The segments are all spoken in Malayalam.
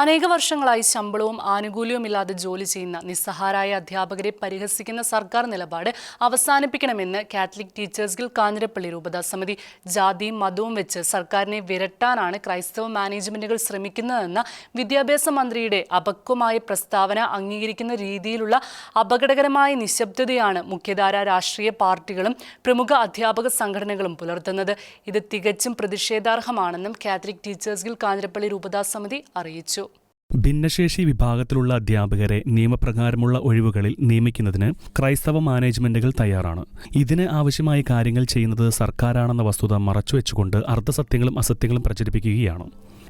അനേക വർഷങ്ങളായി ശമ്പളവും ആനുകൂല്യവും ഇല്ലാതെ ജോലി ചെയ്യുന്ന നിസ്സഹാരായ അധ്യാപകരെ പരിഹസിക്കുന്ന സർക്കാർ നിലപാട് അവസാനിപ്പിക്കണമെന്ന് കാത്തലിക് ടീച്ചേഴ്സ് ഗിൽ കാഞ്ഞിരപ്പള്ളി രൂപതാ സമിതി ജാതിയും മതവും വെച്ച് സർക്കാരിനെ വിരട്ടാനാണ് ക്രൈസ്തവ മാനേജ്മെന്റുകൾ ശ്രമിക്കുന്നതെന്ന വിദ്യാഭ്യാസ മന്ത്രിയുടെ അപക്വമായ പ്രസ്താവന അംഗീകരിക്കുന്ന രീതിയിലുള്ള അപകടകരമായ നിശബ്ദതയാണ് മുഖ്യധാര രാഷ്ട്രീയ പാർട്ടികളും പ്രമുഖ അധ്യാപക സംഘടനകളും പുലർത്തുന്നത്. ഇത് തികച്ചും പ്രതിഷേധാർഹമാണെന്നും കാത്തലിക് ടീച്ചേഴ്സ് ഗിൽ കാഞ്ഞിരപ്പള്ളി രൂപതാ സമിതി അറിയിച്ചു. ഭിന്നശേഷി വിഭാഗത്തിലുള്ള അധ്യാപകരെ നിയമപ്രകാരമുള്ള ഒഴിവുകളിൽ നിയമിക്കുന്നതിന് ക്രൈസ്തവ മാനേജ്മെന്റുകൾ തയ്യാറാണ്. ഇതിന് ആവശ്യമായ കാര്യങ്ങൾ ചെയ്യുന്നത് സർക്കാരാണെന്ന വസ്തുത മറച്ചുവെച്ചുകൊണ്ട് അർദ്ധസത്യങ്ങളും അസത്യങ്ങളും പ്രചരിപ്പിക്കുകയാണ്.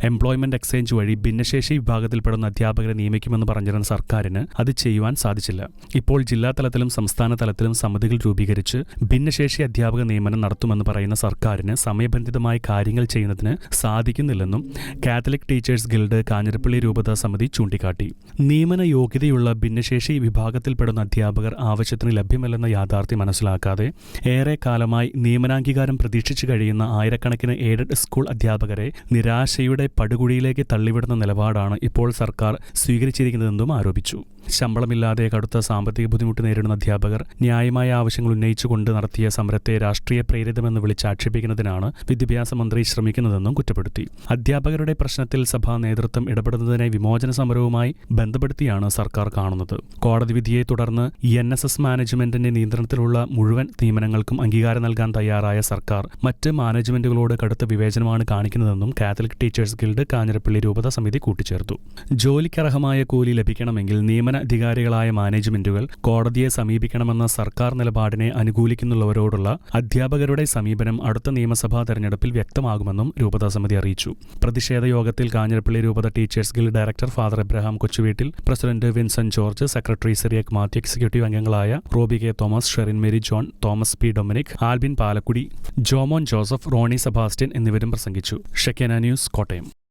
എംപ്ലോയ്മെന്റ് എക്സ്ചേഞ്ച് വഴി ഭിന്നശേഷി വിഭാഗത്തിൽപ്പെടുന്ന അധ്യാപകരെ നിയമിക്കുമെന്ന് പറഞ്ഞിരുന്ന സർക്കാരിന് അത് ചെയ്യുവാൻ സാധിച്ചില്ല. ഇപ്പോൾ ജില്ലാ തലത്തിലും സംസ്ഥാന തലത്തിലും സമിതികൾ രൂപീകരിച്ച് ഭിന്നശേഷി അധ്യാപക നിയമനം നടത്തുമെന്ന് പറയുന്ന സർക്കാരിന് സമയബന്ധിതമായി കാര്യങ്ങൾ ചെയ്യുന്നതിന് സാധിക്കുന്നില്ലെന്നും കാത്തലിക് ടീച്ചേഴ്സ് ഗിൽഡ് കാഞ്ഞിരപ്പള്ളി രൂപതാ സമിതി ചൂണ്ടിക്കാട്ടി. നിയമന യോഗ്യതയുള്ള ഭിന്നശേഷി വിഭാഗത്തിൽപ്പെടുന്ന അധ്യാപകർ ആവശ്യത്തിന് ലഭ്യമല്ലെന്ന യാഥാർത്ഥ്യം മനസ്സിലാക്കാതെ ഏറെ കാലമായി നിയമനാംഗീകാരം പ്രതീക്ഷിച്ചു കഴിയുന്ന ആയിരക്കണക്കിന് എയ്ഡഡ് സ്കൂൾ അധ്യാപകരെ നിരാശയുടെ പടുകുഴിയിലേക്ക് തള്ളിവിടുന്ന നിലപാടാണ് ഇപ്പോൾ സർക്കാർ സ്വീകരിച്ചിരിക്കുന്നതെന്നും ആരോപിച്ചു. ശമ്പളമില്ലാതെ കടുത്ത സാമ്പത്തിക ബുദ്ധിമുട്ട് നേരിടുന്ന അധ്യാപകർ ന്യായമായ ആവശ്യങ്ങൾ ഉന്നയിച്ചുകൊണ്ട് നടത്തിയ സമരത്തെ രാഷ്ട്രീയ പ്രേരിതമെന്ന് വിളിച്ചാക്ഷേപിക്കുന്നതിനാണ് വിദ്യാഭ്യാസ മന്ത്രി ശ്രമിക്കുന്നതെന്നും കുറ്റപ്പെടുത്തി. അധ്യാപകരുടെ പ്രശ്നത്തിൽ സഭാ നേതൃത്വം ഇടപെടുന്നതിനെ വിമോചന സമരവുമായി ബന്ധപ്പെടുത്തിയാണ് സർക്കാർ കാണുന്നത്. കോടതി വിധിയെ തുടർന്ന് എൻ എസ് എസ് മാനേജ്മെന്റിന്റെ നിയന്ത്രണത്തിലുള്ള മുഴുവൻ നിയമനങ്ങൾക്കും അംഗീകാരം നൽകാൻ തയ്യാറായ സർക്കാർ മറ്റ് മാനേജ്മെന്റുകളോട് കടുത്ത വിവേചനമാണ് കാണിക്കുന്നതെന്നും കാത്തലിക് ടീച്ചേഴ്സ് ഗിൽഡ് കാഞ്ഞിരപ്പള്ളി രൂപത സമിതി കൂട്ടിച്ചേർത്തു. ജോലിക്കർഹമായ കൂലി ലഭിക്കണമെങ്കിൽ നിയമന അധികാരികളായ മാനേജ്മെന്റുകൾ കോടതിയെ സമീപിക്കണമെന്ന സർക്കാർ നിലപാടിനെ അനുകൂലിക്കുന്നുള്ളവരോടുള്ള അധ്യാപകരുടെ സമീപനം അടുത്ത നിയമസഭാ തെരഞ്ഞെടുപ്പിൽ വ്യക്തമാകുമെന്നും രൂപതാ സമിതി അറിയിച്ചു. പ്രതിഷേധ യോഗത്തിൽ കാഞ്ഞിരപ്പള്ളി രൂപത teachers guild director father Abraham Kochuveettil president Vincent George secretary Cyriac Mathew executive അംഗങ്ങളായ റോബി കെ തോമസ് ഷെറിൻ മേരി ജോൺ തോമസ് പി ഡൊമിനിക് ആൽബിൻ പാലക്കുടി ജോമോൻ ജോസഫ് റോണി സെബാസ്റ്റ്യൻ എന്നിവരും പ്രസംഗിച്ചു. ഷെക്കേന ന്യൂസ് കോട്ടയം.